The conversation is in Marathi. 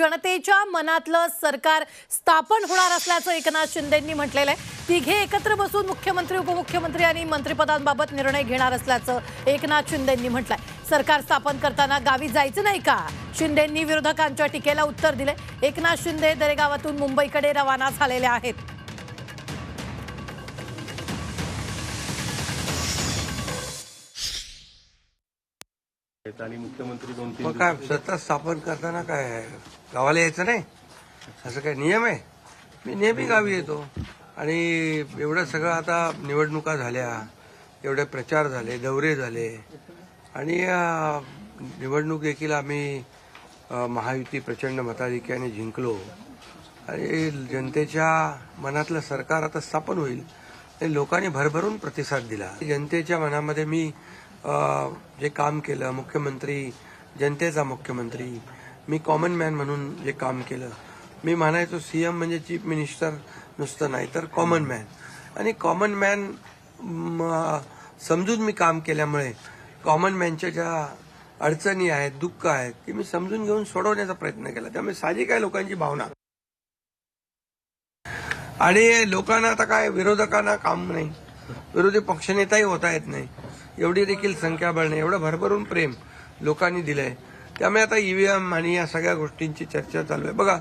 जनतेच्या मनातलं सरकार स्थापन होणार असल्याचं एकनाथ शिंदेंनी म्हटलेलं आहे. तिघे एकत्र बसून मुख्यमंत्री उपमुख्यमंत्री आणि मंत्रिपदांबाबत निर्णय घेणार असल्याचं एकनाथ शिंदेंनी म्हटलंय. सरकार स्थापन करताना गावी जायचं नाही का? शिंदेंनी विरोधकांच्या टीकेला उत्तर दिले एकनाथ शिंदे दरेगावातून मुंबईकडे रवाना झालेले आहेत. आणि मुख्यमंत्री दोन तीन मग काय सत्ता स्थापन करताना काय गावाला यायचं नाही? असं काय नियम आहे? मी नेहमी गावी येतो. आणि एवढं सगळं आता निवडणुका झाल्या एवढे प्रचार झाले दौरे झाले. आणि अं, निवडणूक देखील आम्ही अं, महायुती प्रचंड मताधिक्याने जिंकलो. आणि जनतेच्या मनातलं सरकार आता स्थापन होईल. आणि लोकांनी भरभरून प्रतिसाद दिला. जनतेच्या मनामध्ये मी जे काम केलं मुख्यमंत्री जनतेचा मुख्यमंत्री मी कॉमन मॅन म्हणून जे काम केलं. मी म्हणायचो सीएम म्हणजे चीफ मिनिस्टर नुसतं नाही तर कॉमन मॅन आणि कॉमन मॅन समजून मी काम केल्यामुळे कॉमन मॅनच्या ज्या अडचणी आहेत दुःख आहेत ते मी समजून घेऊन सोडवण्याचा प्रयत्न केला. त्यामुळे साहजिक आहे लोकांची भावना. आणि लोकांना आता काय विरोधकांना काम नाही. विरोधी पक्षनेताही होता येत नाही. एवढी देखील संख्या बळणे एवढं भरभरून प्रेम लोकांनी दिलंय. त्यामुळे आता ईव्हीएम आणि या सगळ्या गोष्टींची चर्चा चालू आहे. बघा.